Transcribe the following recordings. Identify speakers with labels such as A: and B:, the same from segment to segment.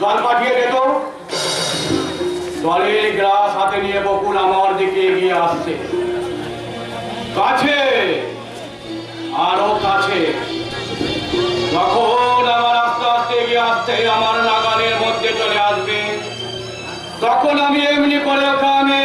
A: জল পাঠিয়ে দে তো। জলের গ্লাস হাতে নিয়ে বকুল আমার দিকে এগিয়ে আসছে। কাছে আরও কাছে। যখন আমার আস্তে আস্তে এগিয়ে আসতে আমার নাগালের মধ্যে চলে আসবে। তখন আমি এমনি করে ওখানে?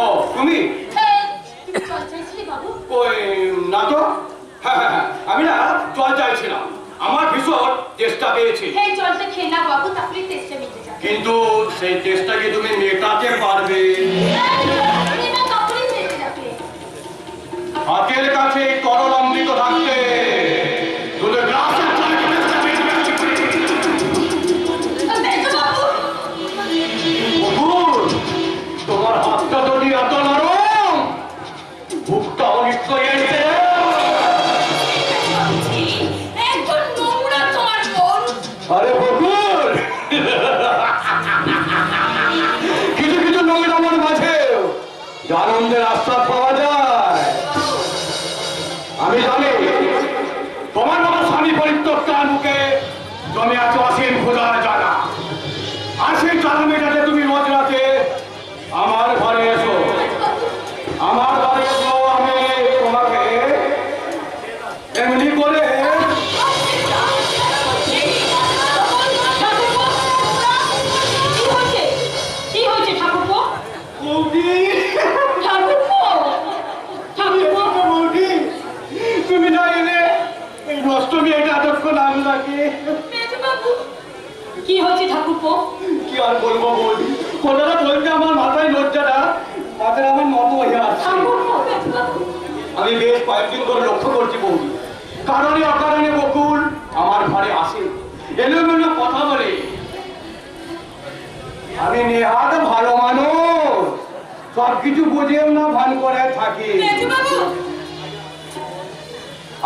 A: ও তুমি? না তো? হ্যাঁ হ্যাঁ হ্যাঁ, আমি না জল চাইছিলাম। আমার ভীষণ চেষ্টা পেয়েছে।
B: এই জলটা খেয়ে নাও বাবু তাহলে তেষ্টা মিটে যাবে।
A: কিন্তু সেই চেষ্টা কি তুমি মেটাতে পারবে? হাতের কাছে আমার ঘরে কয়েকদিন ধরে লক্ষ্য করছি বৌদি। কারণে অকারণে বকুল আমার ঘরে আসে। এলোমেলো কথা বলে আমি নেহাত ভালো মানুষ। সব কিছু বুঝেও না ভান করে থাকি।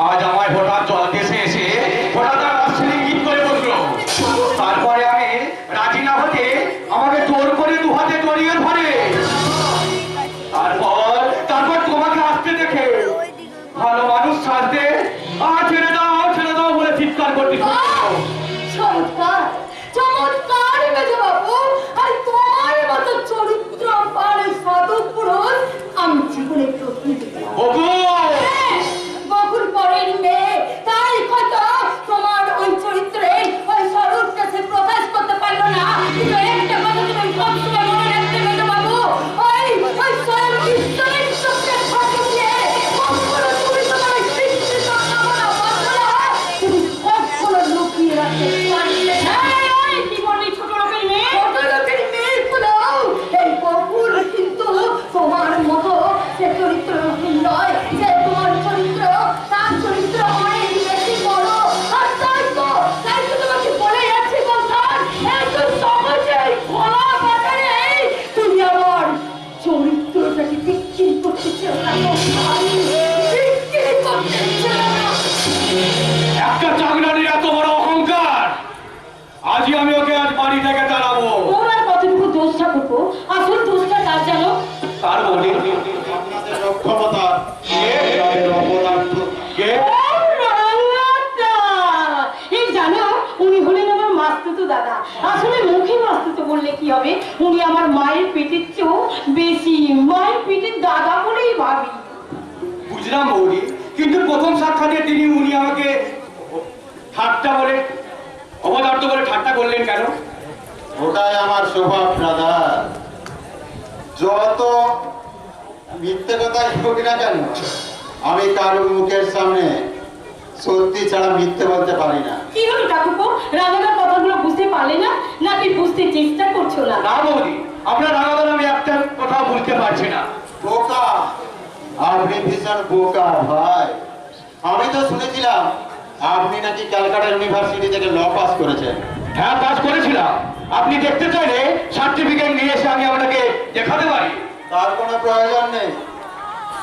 A: আজ আমায় হঠাৎ জল দেশে এসে হঠাৎ অশ্লীল গীত করে বসল তারপরে আমি রাজি না হতে আমাকে জোর করে দু হাতে জড়িয়ে
B: 오픈! প্রথম
A: তিনি উনি আমাকে ঠাট্টা বলে অপদার্থ বলে ঠাট্টা করলেন কেন?
C: ওটাই আমার স্বভাব দাদা যত মিথ্যে কথাই হোক না কেন আমি কারোর মুখের সামনে সত্যি ছাড়া মিথ্যে বলতে পারি না।
B: কি হলো ঠাকুরপো? রাঙাটার কথাগুলো বুঝতে পারলে না? নাকি বুঝতে চেষ্টা করছ না?
A: না বৌদি আপনার রাগাদার আমি একটা কথা বুঝতে পারছি না।
C: বোকা! আপনি ভীষণ বোকা ভাই। আমি তো শুনেছিলাম আপনি নাকি ক্যালকাটা ইউনিভার্সিটি থেকে ল পাস করেছেন।
A: হ্যাঁ পাস করেছিলাম। আপনি দেখতে চাইলে সার্টিফিকেট নিয়ে এসে আমি আপনাকে দেখাতে পারি।
C: তার কোনো প্রয়োজন নেই।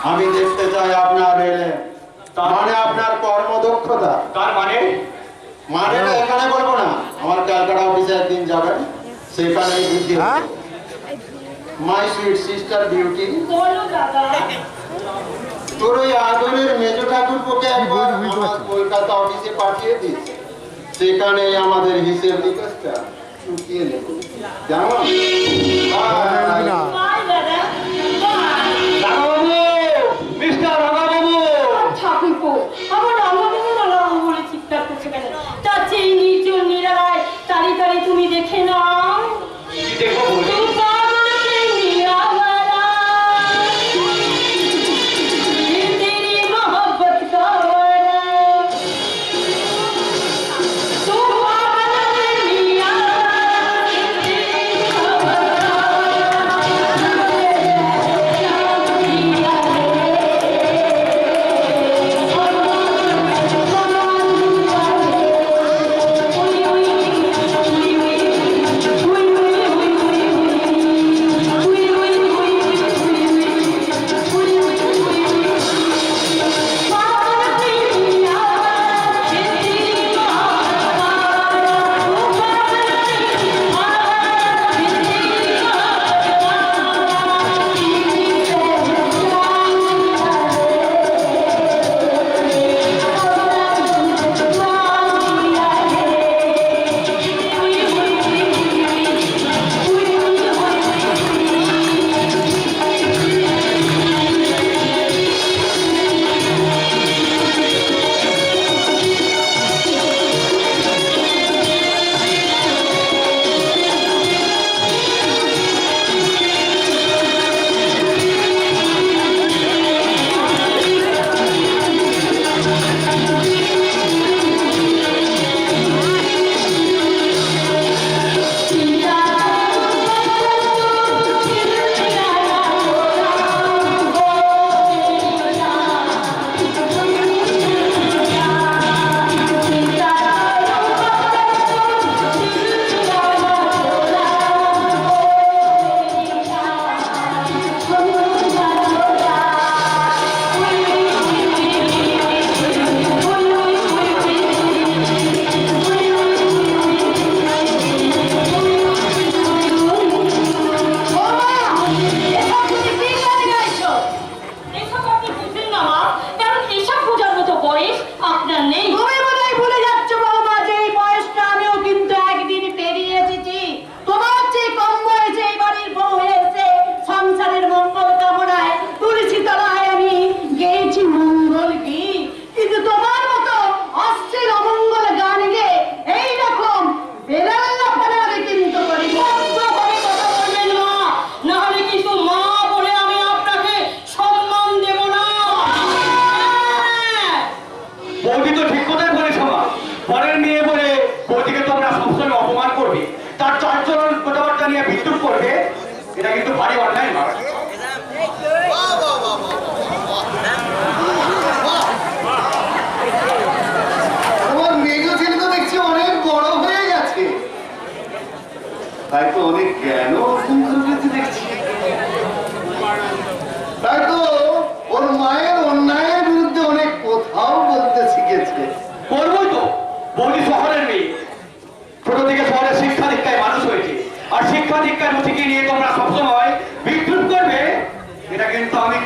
C: আমি দেখতে চাই আপনার রেলে
D: তার
C: মানে আপনার কর্মদক্ষতা।
D: তার মানে?
C: মানে এখানে বলব না আমার ক্যালকাটা অফিসে একদিন যাবেন সেখানে বুঝতে মাই সুইট সিস্টার বিউটি
E: বলো দাদা।
C: তোর ওই আদরের মেজ ঠাকুরকে কলকাতা অফিসে পাঠিয়ে দিস। সেখানে আমাদের হিসেব নিকাশটা চুকিয়ে নেব। জানো?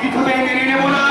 D: কিছুতেই মেনে নেব না।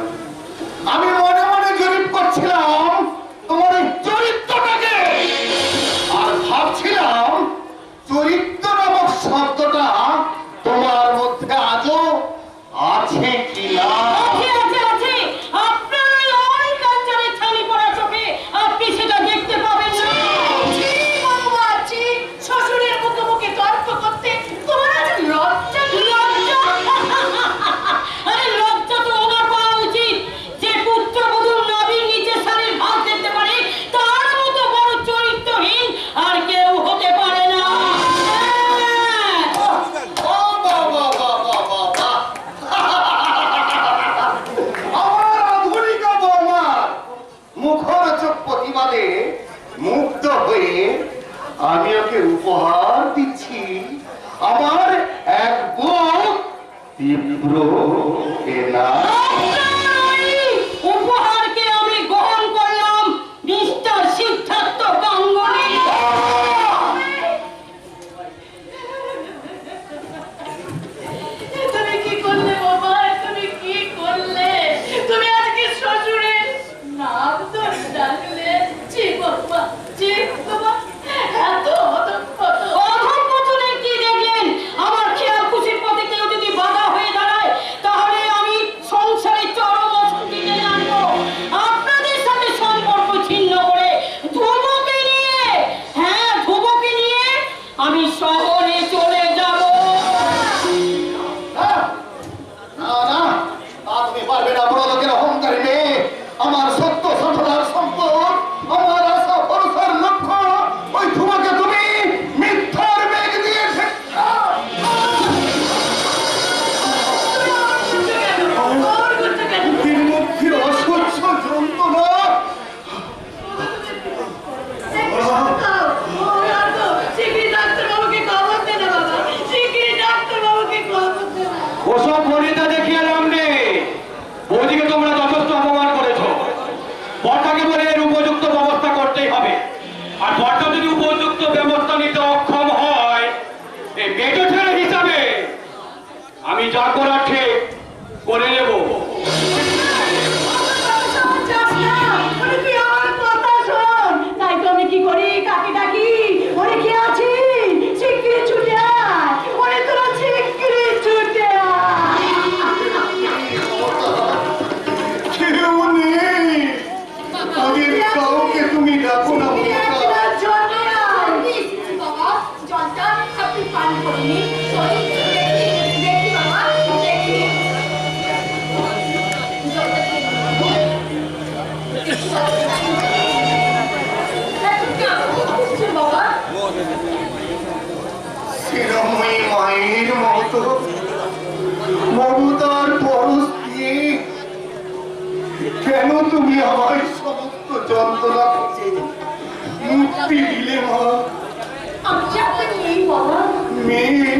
E: me.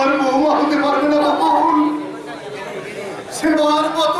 C: আমার বৌমা
D: হতে পারবে না বকুল সেবার কত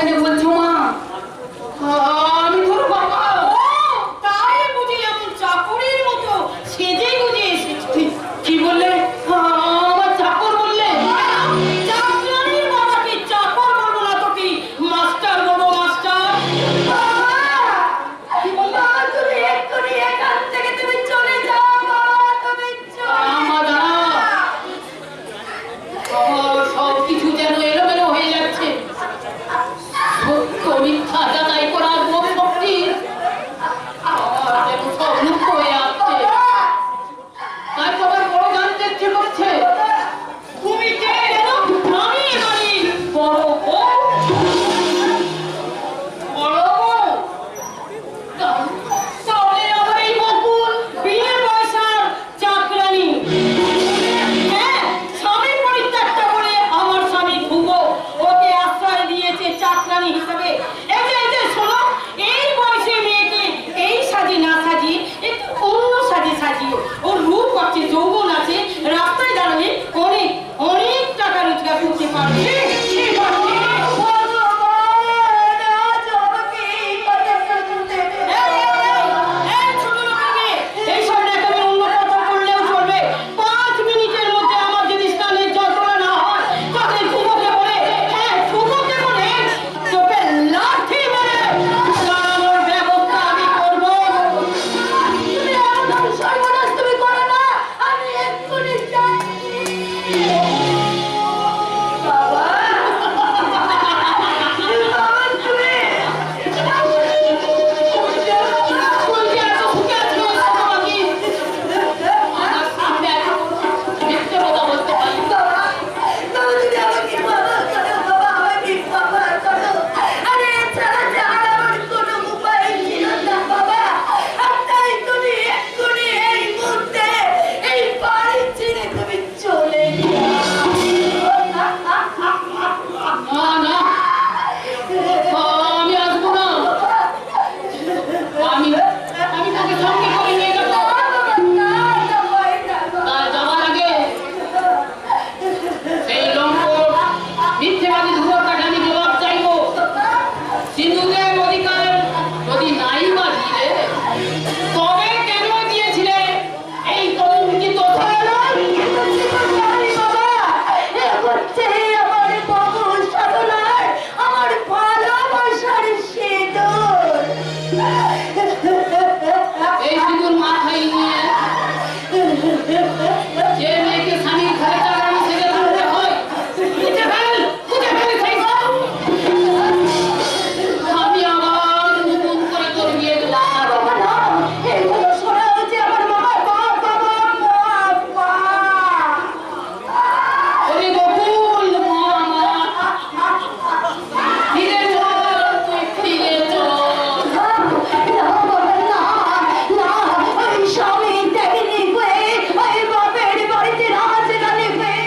F: 那你闻得到吗